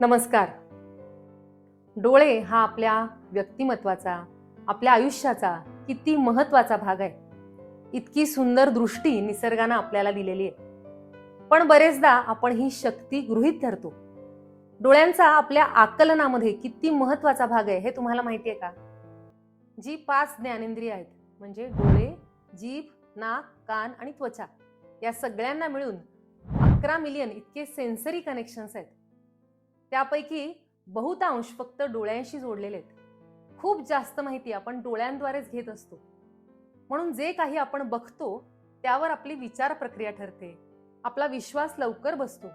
नमस्कार. डोळे हा आपल्या व्यक्तिमत्वाचा आपल्या आयुष्याचा किती महत्त्वाचा भाग आहे. इतकी सुंदर दृष्टी निसर्गानं आपल्याला दिलेली आहे. पण बरेचदा आपण ही शक्ती गृहीत धरतो. डोळ्यांचा आपल्या आकलनामध्ये किती महत्त्वाचा भाग आहे हे तुम्हाला माहिती आहे का? जी पाच ज्ञानेंद्रिय आहेत म्हणजे डोळे जीभ नाक कान आणि त्वचा या सगळ्यांना मिळून अकरा मिलियन इतके सेन्सरी कनेक्शन्स आहेत. त्यापैकी बहुतांश फक्त डोळ्यांशी जोडलेले आहेत. खूप जास्त माहिती आपण डोळ्यांद्वारेच घेत असतो. म्हणून जे काही आपण बघतो त्यावर आपली विचार प्रक्रिया ठरते. आपला विश्वास लवकर बसतो.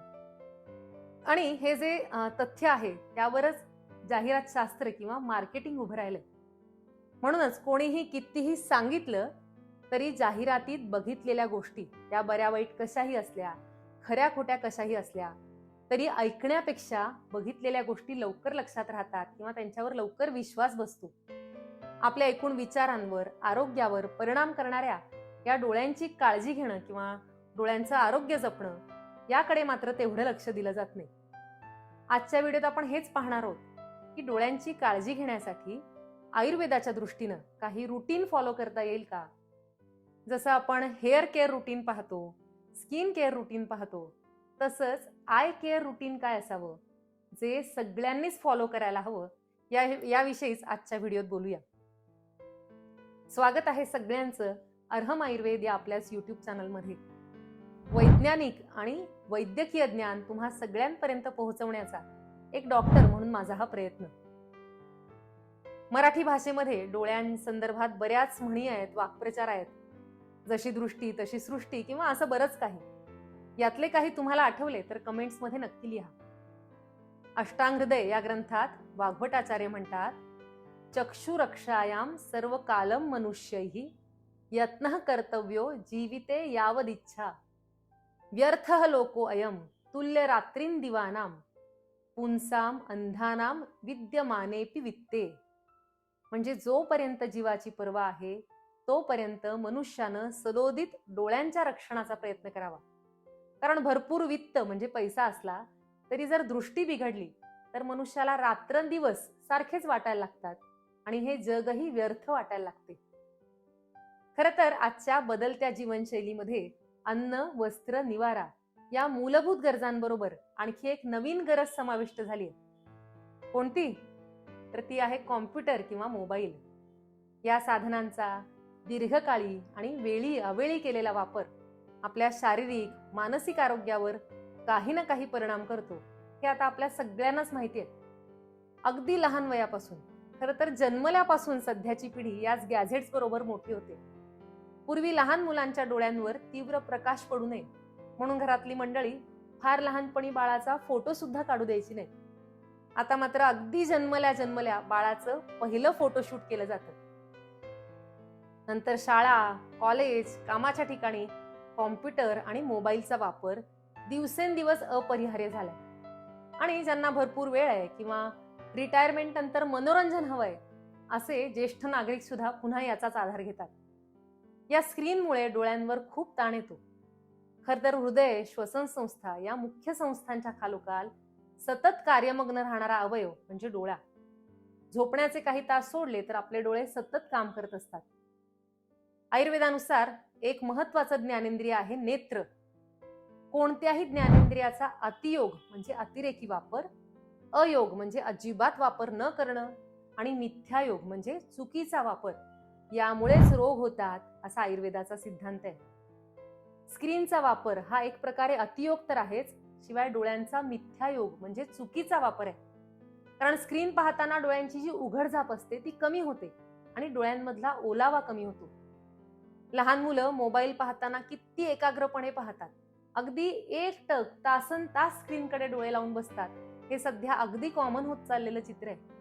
आणि हे जे तथ्य आहे त्यावरच जाहिरात शास्त्र किंवा मार्केटिंग उभं राहिलंय. म्हणूनच कोणीही कितीही सांगितलं तरी जाहिरातीत बघितलेल्या गोष्टी त्या बऱ्या वाईट कशाही असल्या खऱ्या खोट्या कशाही असल्या तरी ऐकण्यापेक्षा बघितलेल्या गोष्टी लवकर लक्षात राहतात किंवा त्यांच्यावर लवकर विश्वास बसतो. आपल्या एकूण विचारांवर आरोग्यावर परिणाम करणाऱ्या या डोळ्यांची काळजी घेणं किंवा डोळ्यांचं आरोग्य जपणं याकडे मात्र तेवढं लक्ष दिलं जात नाही. आजच्या व्हिडिओत आपण हेच पाहणार आहोत की डोळ्यांची काळजी घेण्यासाठी आयुर्वेदाच्या दृष्टीनं काही रुटीन फॉलो करता येईल का? जसं आपण हेअर केअर रुटीन पाहतो स्किन केअर रुटीन पाहतो तसंच आय केअर रुटीन काय असावं? जे सगळ्यांनीच फॉलो करायला हवं या याविषयीच आजच्या व्हिडिओत बोलूया. स्वागत आहे सगळ्यांचं अर्हम आयुर्वेद या आपल्याच युट्यूब चॅनलमध्ये. वैज्ञानिक आणि वैद्यकीय ज्ञान तुम्हा सगळ्यांपर्यंत पोहोचवण्याचा एक डॉक्टर म्हणून माझा हा प्रयत्न. मराठी भाषेमध्ये डोळ्यांसंदर्भात बऱ्याच म्हणी आहेत वाक्प्रचार आहेत. जशी दृष्टी तशी सृष्टी किंवा असं बरंच काही. यातले काही तुम्हाला आठवले तर कमेंट्समध्ये नक्की लिहा. अष्टांगहृदय या ग्रंथात वाघवटाचार्य म्हणतात चक्षुरक्षायाम सर्व कालम मनुष्यही यत्न कर्तव्यो जीविते यावदिच्छा। व्यर्थ लोको अयम तुल्य रात्रीन दिवानाम पुंसाम अंधानाम विद्यमानेपि वित्ते। म्हणजे जोपर्यंत जीवाची पर्वा आहे तोपर्यंत मनुष्यानं सदोदित डोळ्यांच्या रक्षणाचा प्रयत्न करावा. कारण भरपूर वित्त म्हणजे पैसा असला तरी जर दृष्टी बिघडली तर मनुष्याला रात्रंदिवस सारखेच वाटायला लागतात आणि हे जगही व्यर्थ वाटायला लागते. खर तर आजच्या बदलत्या जीवनशैलीमध्ये अन्न वस्त्र निवारा या मूलभूत गरजांबरोबर आणखी एक नवीन गरज समाविष्ट झाली आहे. कोणती? तर ती आहे कॉम्प्युटर किंवा मोबाईल. या साधनांचा दीर्घकाळी आणि वेळी अवेळी केलेला वापर आपल्या शारीरिक मानसिक आरोग्यावर काही ना काही परिणाम करतो. हे आता आपल्या सगळ्यांनाच माहिती आहे. अगदी लहान वयापासून. खरं तर जन्मल्यापासून सध्याची पिढी याच गॅझेट्स बरोबर मोठी होते. पूर्वी लहान मुलांच्या डोळ्यांवर तीव्र प्रकाश पडू नये. म्हणून घरातली मंडळी फार लहानपणी बाळाचा फोटो सुद्धा काढू द्यायची नाही आता मात्र अगदी जन्मल्या जन्मल्या बाळाचं पहिलं फोटोशूट केलं जातं. नंतर शाळा कॉलेज कामाच्या ठिकाणी कॉम्प्युटर आणि मोबाईलचा वापर दिवसेंदिवस अपरिहार्य झालाय. आणि ज्यांना भरपूर वेळ आहे किंवा रिटायरमेंट नंतर मनोरंजन हवंय असे ज्येष्ठ नागरिक सुद्धा पुन्हा याचाच आधार घेतात. या स्क्रीनमुळे डोळ्यांवर खूप ताण येतो. खर तर हृदय श्वसन संस्था या मुख्य संस्थांच्या खालोखाल सतत कार्यमग्न राहणारा अवयव म्हणजे डोळा. झोपण्याचे काही तास सोडले तर आपले डोळे सतत काम करत असतात. आयुर्वेदानुसार एक महत्वाचं ज्ञानेंद्रिय आहे नेत्र. कोणत्याही ज्ञानेंद्रियाचा अतियोग म्हणजे अतिरेकी वापर अयोग म्हणजे अजिबात वापर न करणं आणि मिथ्यायोग म्हणजे चुकीचा वापर यामुळेच रोग होतात असा आयुर्वेदाचा सिद्धांत आहे. स्क्रीनचा वापर हा एक प्रकारे अतियोग तर आहेच शिवाय डोळ्यांचा मिथ्यायोग म्हणजे चुकीचा वापर आहे. कारण स्क्रीन पाहताना डोळ्यांची जी उघडझाप असते ती कमी होते आणि डोळ्यांमधला ओलावा कमी होतो. लहान मुलं मोबाईल पाहताना किती एकाग्रपणे पाहतात. अगदी एक टक तासन तास स्क्रीनकडे डोळे लावून बसतात. हे सध्या अगदी कॉमन होत चाललेलं चित्र आहे.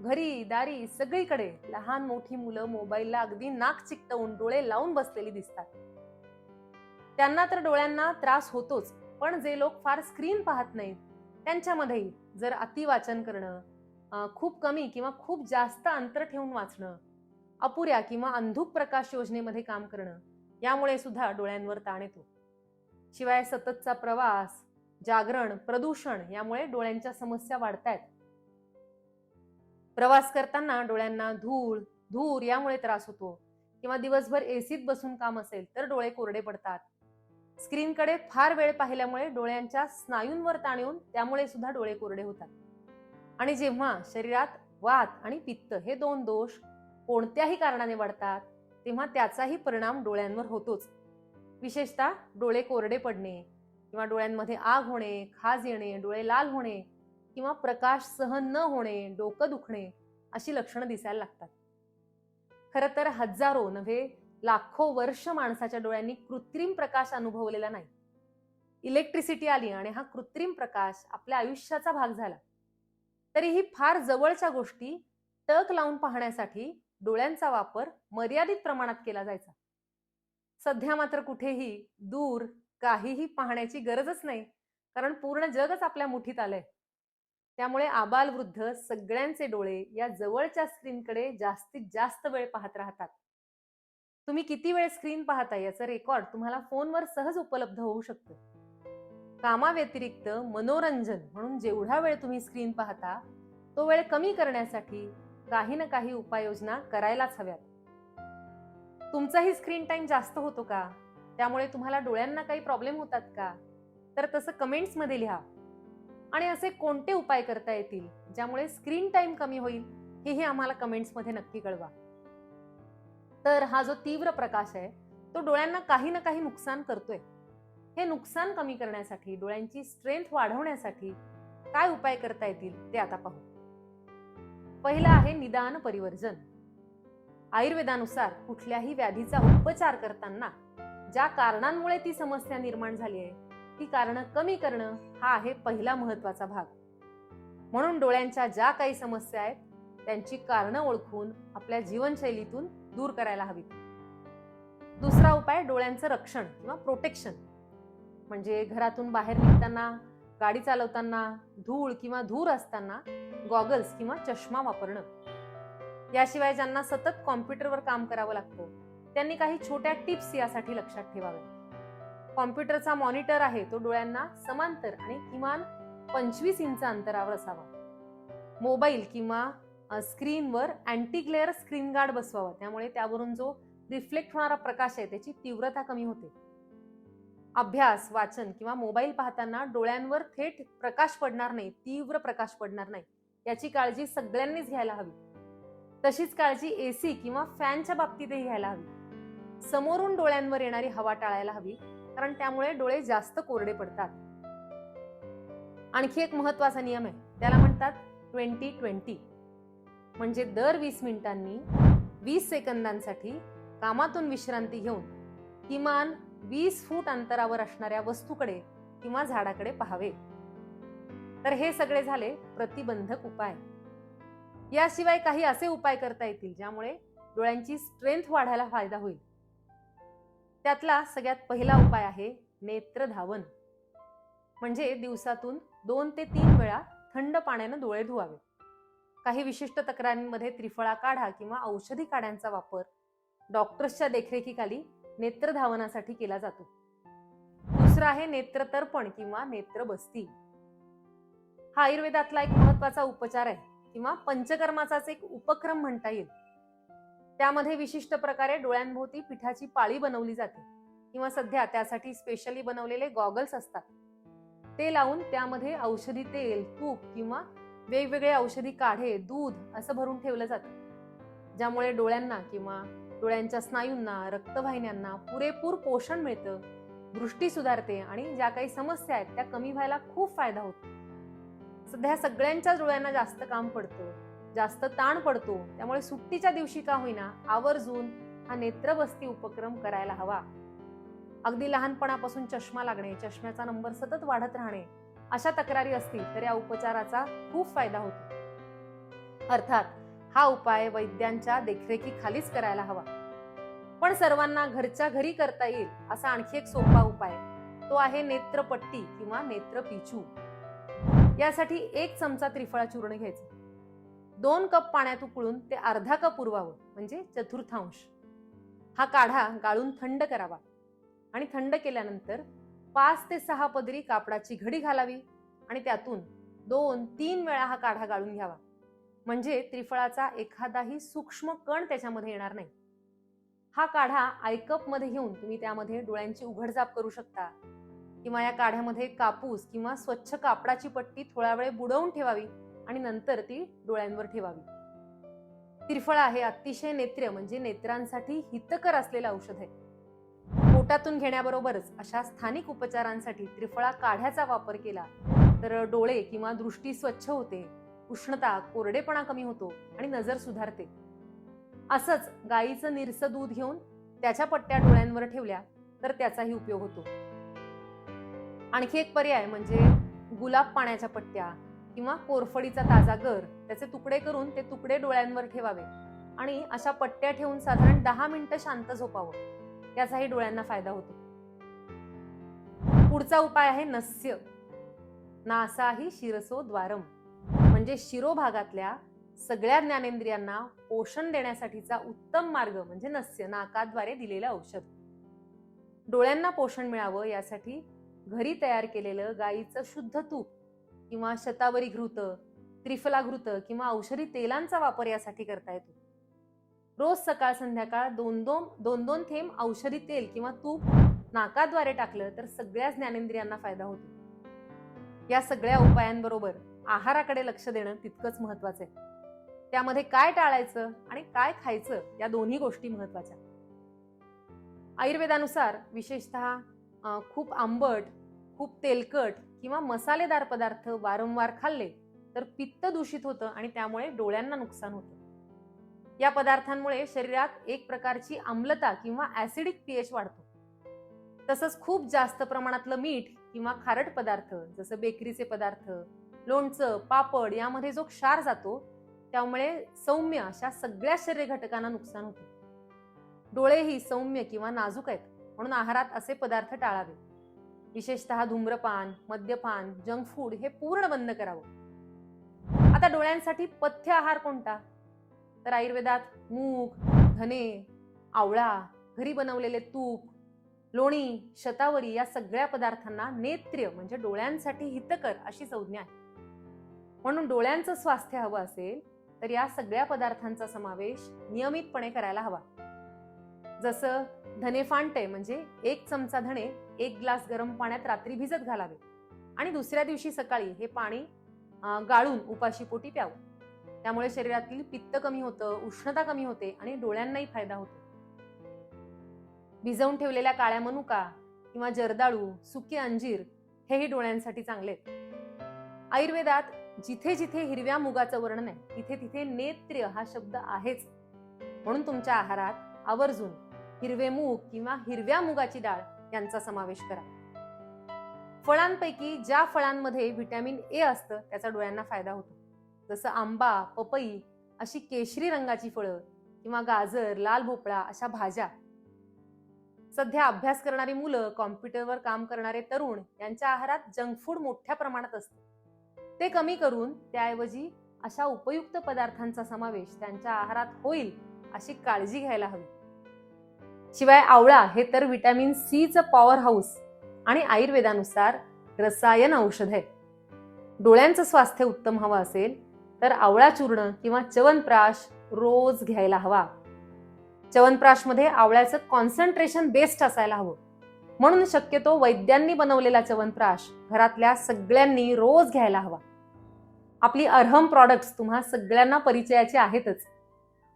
घरी दारी सगळीकडे लहान मोठी मुलं मोबाईलला अगदी नाक चिकटवून डोळे लावून बसलेली दिसतात. त्यांना तर डोळ्यांना त्रास होतोच पण जे लोक फार स्क्रीन पाहत नाहीत त्यांच्यामध्येही जर अतिवाचन करणं खूप कमी किंवा खूप जास्त अंतर ठेवून वाचणं अपुऱ्या किंवा अंधुक प्रकाश योजनेमध्ये काम करणं यामुळे सुद्धा डोळ्यांवर ताण येतो. शिवाय सततचा प्रवास जागरण प्रदूषण यामुळे डोळ्यांच्या समस्या वाढतायत. प्रवास करताना डोळ्यांना धूळ धूर यामुळे त्रास होतो. किंवा दिवसभर एसीत बसून काम असेल तर डोळे कोरडे पडतात. स्क्रीनकडे फार वेळ पाहिल्यामुळे डोळ्यांच्या स्नायूंवर ताण येऊन त्यामुळे सुद्धा डोळे कोरडे होतात. आणि जेव्हा शरीरात वात आणि पित्त हे दोन दोष कोणत्याही कारणाने वाढतात तेव्हा त्याचाही परिणाम डोळ्यांवर होतोच. विशेषतः डोळे कोरडे पडणे किंवा डोळ्यांमध्ये आग होणे खाज येणे डोळे लाल होणे किंवा प्रकाश सहन न होणे डोकं दुखणे अशी लक्षणं दिसायला लागतात. खरं तर हजारो नव्हे लाखो वर्ष माणसाच्या डोळ्यांनी कृत्रिम प्रकाश अनुभवलेला नाही. इलेक्ट्रिसिटी आली आणि हा कृत्रिम प्रकाश आपल्या आयुष्याचा भाग झाला. तरीही फार जवळच्या गोष्टी टक लावून पाहण्यासाठी डोळ्यांचा वापर मर्यादित प्रमाणात केला जायचा. सध्या मात्र कुठेही दूर काहीही पाहण्याची गरजच नाही कारण पूर्ण जगच आपल्या मुठीत आलंय. त्यामुळे आबालवृद्ध सगळ्यांचे डोळे या जवळच्या स्क्रीनकडे जास्तीत जास्त वेळ पाहत राहतात. तुम्ही किती वेळ स्क्रीन पाहता याचं रेकॉर्ड तुम्हाला फोनवर सहज उपलब्ध होऊ शकतं. कामाव्यतिरिक्त मनोरंजन म्हणून जेवढा वेळ तुम्ही स्क्रीन पाहता तो वेळ कमी करण्यासाठी काही ना काही उपाययोजना करायलाच हव्यात. तुमचाही स्क्रीन टाइम जास्त होतो का? त्यामुळे तुम्हाला डोळ्यांना काही प्रॉब्लेम होतात का? तर तसं कमेंट्समध्ये लिहा. आणि असे कोणते उपाय करता येतील ज्यामुळे स्क्रीन टाइम कमी होईल हेही आम्हाला कमेंट्समध्ये नक्की कळवा. तर हा जो तीव्र प्रकाश आहे तो डोळ्यांना काही ना काही नुकसान करतोय. हे नुकसान कमी करण्यासाठी डोळ्यांची स्ट्रेंथ वाढवण्यासाठी काय उपाय करता येतील ते आता पाहू. पहिला आहे निदान परिवर्जन. आयुर्वेदानुसार कुठल्याही व्याधीचा उपचार करताना ज्या कारणांमुळे ती समस्या निर्माण झाली आहे ती कारणं कमी करणं हा आहे पहिला महत्त्वाचा भाग. म्हणून डोळ्यांच्या ज्या काही समस्या आहेत त्यांची कारणं ओळखून आपल्या जीवनशैलीतून दूर करायला हवी दुसरा उपाय डोळ्यांचं रक्षण किंवा प्रोटेक्शन. म्हणजे घरातून बाहेर निघताना गाडी चालवताना धूळ किंवा धूर असताना गॉगल्स किंवा चष्मा वापरणं. याशिवाय ज्यांना सतत कॉम्प्युटरवर काम करावं लागतं त्यांनी काही छोट्या टिप्स यासाठी लक्षात ठेवाव्या कॉम्प्युटरचा मॉनिटर आहे तो डोळ्यांना समांतर आणि किमान पंचवीस इंच अंतरावर असावा. मोबाईल किंवा स्क्रीनवर अँटी ग्लेअर स्क्रीन गार्ड बसवावा त्यामुळे त्यावरून जो रिफ्लेक्ट होणारा प्रकाश आहे त्याची तीव्रता कमी होते. अभ्यास वाचन किंवा मोबाईल पाहताना डोळ्यांवर थेट प्रकाश पडणार नाही तीव्र प्रकाश पडणार नाही याची काळजी सगळ्यांनीच घ्यायला हवी. तशीच काळजी एसी किंवा फॅनच्या बाबतीतही घ्यायला हवी. समोरून डोळ्यांवर येणारी हवा टाळायला हवी कारण त्यामुळे डोळे जास्त कोरडे पडतात. आणखी एक महत्त्वाचा नियम आहे त्याला म्हणतात ट्वेंटी ट्वेंटी. म्हणजे दर वीस मिनिटांनी वीस सेकंदांसाठी कामातून विश्रांती घेऊन किमान वीस फूट अंतरावर असणाऱ्या वस्तूकडे किंवा झाडाकडे पाहावे. तर हे सगळे झाले प्रतिबंधक उपाय. याशिवाय काही असे उपाय करता येतील ज्यामुळे डोळ्यांची स्ट्रेंथ वाढायला फायदा होईल. त्यातला सगळ्यात पहिला उपाय आहे नेत्र धावन. म्हणजे दिवसातून दोन ते तीन वेळा थंड पाण्यानं डोळे धुवावे. काही विशिष्ट तक्रारींमध्ये त्रिफळा काढा किंवा औषधी काढ्यांचा वापर डॉक्टर्सच्या देखरेखीखाली नेत्रधावनासाठी केला जातो. दुसरा आहे नेत्रतर्पण किंवा नेत्रबस्ती. हा आयुर्वेदातला एक महत्त्वाचा उपचार आहे किंवा पंचकर्माचाच एक उपक्रम म्हणता येईल. त्यामध्ये विशिष्ट प्रकारे डोळ्यांभोवती पिठाची पाळी बनवली जाते किंवा सध्या त्यासाठी स्पेशली बनवलेले गॉगल्स असतात. ते लावून त्यामध्ये औषधी तेल तूप किंवा वेगवेगळे औषधी काढे दूध असं भरून ठेवलं जातं. ज्यामुळे डोळ्यांना किंवा डोळ्यांच्या स्नायूंना रक्तवाहिन्यांना पुरेपूर पोषण मिळतं. दृष्टी सुधारते आणि ज्या काही समस्या आहेत त्या कमी व्हायला खूप फायदा होतो. सध्या सगळ्यांच्याच डोळ्यांना जास्त काम पडतं जास्त ताण पडतो. त्यामुळे सुट्टीच्या दिवशी का होईना आवर्जून हा नेत्रबस्ती उपक्रम करायला हवा. अगदी लहानपणापासून चष्मा लागणे चष्म्याचा नंबर सतत वाढत राहणे अशा तक्रारी असतील तर या उपचाराचा खूप फायदा होतो. अर्थात हा उपाय वैद्यांच्या देखरेखीखालीच करायला हवा. पण सर्वांना घरच्या घरी करता येईल असा आणखी एक सोपा उपाय तो आहे नेत्रपट्टी किंवा नेत्र पिछू यासाठी एक चमचा त्रिफळा चूर्ण घ्यायचं. दोन कप पाण्यात उकळून ते अर्धा कप उरवावं म्हणजे चतुर्थांश. हा काढा गाळून थंड करावा. आणि थंड केल्यानंतर पाच ते सहा पदरी कापडाची घडी घालावी आणि त्यातून दोन तीन वेळा हा काढा गाळून घ्यावा. म्हणजे त्रिफळाचा एखादाही सूक्ष्म कण त्याच्यामध्ये येणार नाही. हा काढा आयकपमध्ये घेऊन तुम्ही त्यामध्ये डोळ्यांची उघडझाप करू शकता. किंवा या काढ्यामध्ये कापूस किंवा स्वच्छ कापडाची पट्टी थोडा वेळ बुडवून ठेवावी आणि नंतर ती डोळ्यांवर ठेवावी. त्रिफळा हे अतिशय नेत्र म्हणजे नेत्रांसाठी हितकर असलेलं औषध आहे. पोटातून घेण्याबरोबरच अशा स्थानिक उपचारांसाठी त्रिफळा काढ्याचा वापर केला तर डोळे किंवा दृष्टी स्वच्छ होते उष्णता कोरडेपणा कमी होतो आणि नजर सुधारते. असंच गाईचं निरसं दूध घेऊन त्याच्या पट्ट्या डोळ्यांवर ठेवल्या तर त्याचाही उपयोग होतो. आणखी एक पर्याय म्हणजे गुलाब पाण्याच्या पट्ट्या किंवा कोरफडीचा ताजा गर त्याचे तुकडे करून ते तुकडे डोळ्यांवर ठेवावे आणि अशा पट्ट्या ठेवून साधारण दहा मिनिटं शांत झोपावं. त्याचाही डोळ्यांना फायदा होतो. पुढचा उपाय आहे नस्य. नासाही शिरसो द्वारम. म्हणजे शिरोभागातल्या सगळ्या ज्ञानेंद्रियांना पोषण देण्यासाठीचा उत्तम मार्ग म्हणजे नस्य नाकाद्वारे दिलेलं औषध. डोळ्यांना पोषण मिळावं यासाठी घरी तयार केलेलं गाईचं शुद्ध तूप किंवा शतावरी घृत त्रिफला घृत किंवा औषधी तेलांचा वापर यासाठी करता येतो. रोज सकाळ संध्याकाळ दोन दोन दोन दोन थेंब औषधी तेल किंवा तूप नाकाद्वारे टाकलं तर सगळ्या ज्ञानेंद्रियांना फायदा होतो. या सगळ्या उपायांबरोबर आहाराकडे लक्ष देणं तितकंच महत्वाचं आहे. त्यामध्ये काय टाळायचं आणि काय खायचं या दोन्ही गोष्टी महत्त्वाच्या आयुर्वेदानुसार विशेषतः खूप आंबट खूप तेलकट किंवा मसालेदार पदार्थ वारंवार खाल्ले तर पित्त दूषित होतं आणि त्यामुळे डोळ्यांना नुकसान होतं. या पदार्थांमुळे शरीरात एक प्रकारची आम्लता किंवा ऍसिडिक पीएच वाढतो. तसंच खूप जास्त प्रमाणातलं मीठ किंवा खारट पदार्थ जसं बेकरीचे पदार्थ लोणचं पापड यामध्ये जो क्षार जातो त्यामुळे सौम्य अशा सगळ्या शरीर घटकांना नुकसान होते. डोळेही सौम्य किंवा नाजूक आहेत म्हणून आहारात असे पदार्थ टाळावे. विशेषतः धूम्रपान मद्यपान जंक फूड हे पूर्ण बंद करावं. आता डोळ्यांसाठी पथ्य आहार कोणता? तर आयुर्वेदात मूग धने आवळा घरी बनवलेले तूप लोणी शतावरी या सगळ्या पदार्थांना नेत्र्य म्हणजे डोळ्यांसाठी हितकर अशी संज्ञा आहे. म्हणून डोळ्यांचं स्वास्थ्य हवं असेल तर या सगळ्या पदार्थांचा समावेश नियमितपणे करायला हवा. जसं धने फांटे म्हणजे एक चमचा धणे एक ग्लास गरम पाण्यात रात्री भिजत घालावे आणि दुसऱ्या दिवशी सकाळी हे पाणी गाळून उपाशीपोटी प्यावं. त्यामुळे शरीरातील पित्त कमी होतं उष्णता कमी होते आणि डोळ्यांनाही फायदा होतो. भिजवून ठेवलेल्या काळ्या मनुका किंवा जर्दाळू सुके अंजीर हेही डोळ्यांसाठी चांगले आहेत. आयुर्वेदात जिथे जिथे हिरव्या मुगाचं वर्णन आहे तिथे तिथे नेत्र्य हा शब्द आहेच. म्हणून तुमच्या आहारात आवर्जून हिरवे मूग किंवा हिरव्या मुगाची डाळ यांचा समावेश करा. फळांपैकी ज्या फळांमध्ये व्हिटॅमिन ए असतं त्याचा डोळ्यांना फायदा होतो. जसं आंबा पपई अशी केशरी रंगाची फळं किंवा गाजर लाल भोपळा अशा भाज्या. सध्या अभ्यास करणारी मुलं कॉम्प्युटरवर काम करणारे तरुण यांच्या आहारात जंक फूड मोठ्या प्रमाणात असतं. ते कमी करून त्याऐवजी अशा उपयुक्त पदार्थांचा समावेश त्यांच्या आहारात होईल अशी काळजी घ्यायला हवी. शिवाय आवळा हे तर व्हिटॅमिन सीचं पॉवर हाऊस आणि आयुर्वेदानुसार रसायन औषध आहे डोळ्यांचं स्वास्थ्य उत्तम हवं असेल तर आवळा चूर्ण किंवा च्यवनप्राश रोज घ्यायला हवा. च्यवनप्राशमध्ये आवळ्याचं कॉन्सन्ट्रेशन बेस्ट असायला हवं. म्हणून शक्यतो वैद्यांनी बनवलेला च्यवनप्राश घरातल्या सगळ्यांनी रोज घ्यायला हवा. आपली अर्हम प्रॉडक्ट्स तुम्हा सगळ्यांना परिचयाचे आहेतच.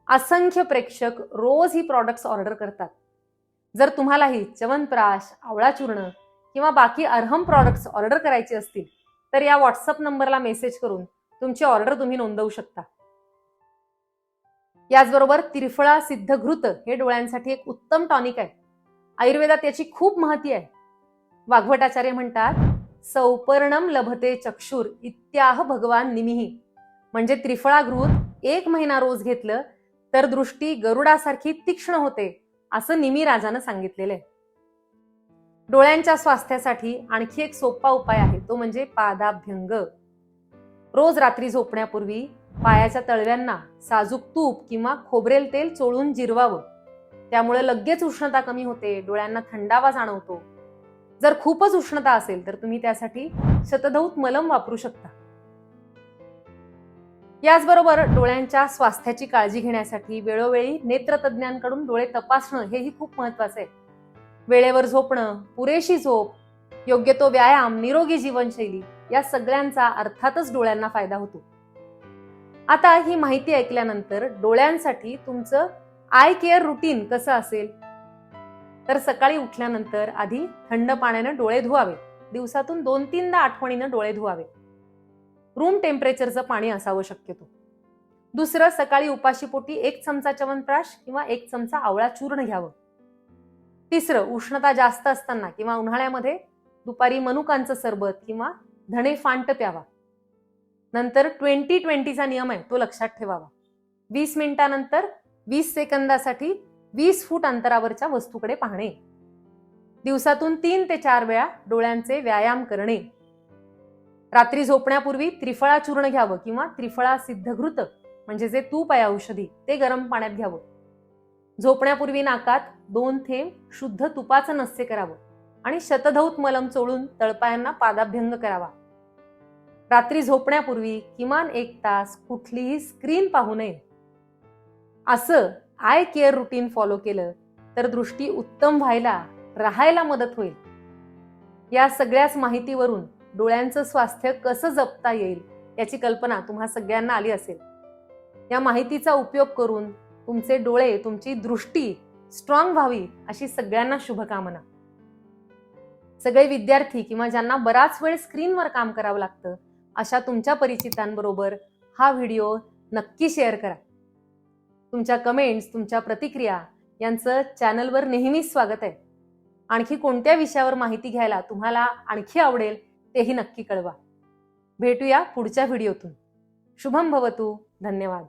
असंख्य प्रेक्षक रोज ही प्रॉडक्ट्स ऑर्डर करतात. जर तुम्हालाही च्यवनप्राश आवळा चूर्ण किंवा बाकी अर्हम प्रॉडक्ट्स ऑर्डर करायचे असतील तर या व्हॉट्सअप नंबरला मेसेज करून तुमची ऑर्डर तुम्ही नोंदवू शकता. याचबरोबर तिरफळा सिद्ध घृत हे डोळ्यांसाठी एक उत्तम टॉनिक आहे. आयुर्वेदात याची खूप महती आहे. वाघवटाचार्य म्हणतात सौपर्णम लभते चक्षुर इत्याह भगवान निमिही. म्हणजे त्रिफळागृत एक महिना रोज घेतलं तर दृष्टी गरुडासारखी तीक्ष्ण होते असं निमी राजानं सांगितलेलं आहे. डोळ्यांच्या स्वास्थ्यासाठी आणखी एक सोपा उपाय आहे तो म्हणजे पादाभ्यंग. रोज रात्री झोपण्यापूर्वी पायाच्या तळव्यांना साजूक तूप किंवा खोबरेल तेल चोळून जिरवावं. त्यामुळे लगेच उष्णता कमी होते डोळ्यांना थंडावा जाणवतो. जर खूपच उष्णता असेल तर तुम्ही त्यासाठी शतधौत मलम वापरू शकता. याचबरोबर डोळ्यांच्या स्वास्थ्याची काळजी घेण्यासाठी वेळोवेळी नेत्रतज्ञांकडून डोळे तपासणं हेही खूप महत्वाचं आहे. वेळेवर झोपणं पुरेशी झोप योग्य तो व्यायाम निरोगी जीवनशैली या सगळ्यांचा अर्थातच डोळ्यांना फायदा होतो. आता ही माहिती ऐकल्यानंतर डोळ्यांसाठी तुमचं आय केअर रुटीन कसं असेल? तर सकाळी उठल्यानंतर आधी थंड पाण्यानं डोळे धुवावे. दिवसातून दोन तीनदा आठवणीनं डोळे धुवावे. रूम टेम्परेचरचं पाणी असावं शक्यतो. दुसरं सकाळी उपाशीपोटी एक चमचा च्यवनप्राश किंवा एक चमचा आवळा चूर्ण घ्यावं. तिसरं उष्णता जास्त असताना किंवा उन्हाळ्यामध्ये दुपारी मनुकांचं सरबत किंवा धणे फांट प्यावा. नंतर ट्वेंटी ट्वेंटीचा नियम आहे तो लक्षात ठेवावा. वीस मिनिटानंतर वीस सेकंदासाठी वीस फूट अंतरावरच्या वस्तूकडे पाहणे. दिवसातून तीन ते चार वेळा डोळ्यांचे व्यायाम करणे. रात्री झोपण्यापूर्वी त्रिफळा चूर्ण घ्यावं किंवा त्रिफळा सिद्धघृत म्हणजे जे तूप आहे औषधी ते गरम पाण्यात घ्यावं. झोपण्यापूर्वी नाकात दोन थेंब शुद्ध तुपाचं नस्य करावं आणि शतधौत मलम चोळून तळपायांना पादाभ्यंग करावा. रात्री झोपण्यापूर्वी किमान एक तास कुठलीही स्क्रीन पाहू नये. असं आय केअर रुटीन फॉलो केलं तर दृष्टी उत्तम व्हायला राहायला मदत होईल. या सगळ्याच माहितीवरून डोळ्यांचं स्वास्थ्य कसं जपता येईल याची कल्पना तुम्हा सगळ्यांना आली असेल. या माहितीचा उपयोग करून तुमचे डोळे तुमची दृष्टी स्ट्रॉंग व्हावी अशी सगळ्यांना शुभकामना. सगळे विद्यार्थी किंवा ज्यांना बराच वेळ स्क्रीनवर काम करावं लागतं अशा तुमच्या परिचितांबरोबर हा व्हिडिओ नक्की शेअर करा. तुमच्या कमेंट्स तुमच्या प्रतिक्रिया यांचं चॅनलवर नेहमीच स्वागत आहे. आणखी कोणत्या विषयावर माहिती घ्यायला तुम्हाला आणखी आवडेल तेही नक्की कळवा. भेटूया पुढच्या व्हिडिओतून शुभम भवतू. धन्यवाद.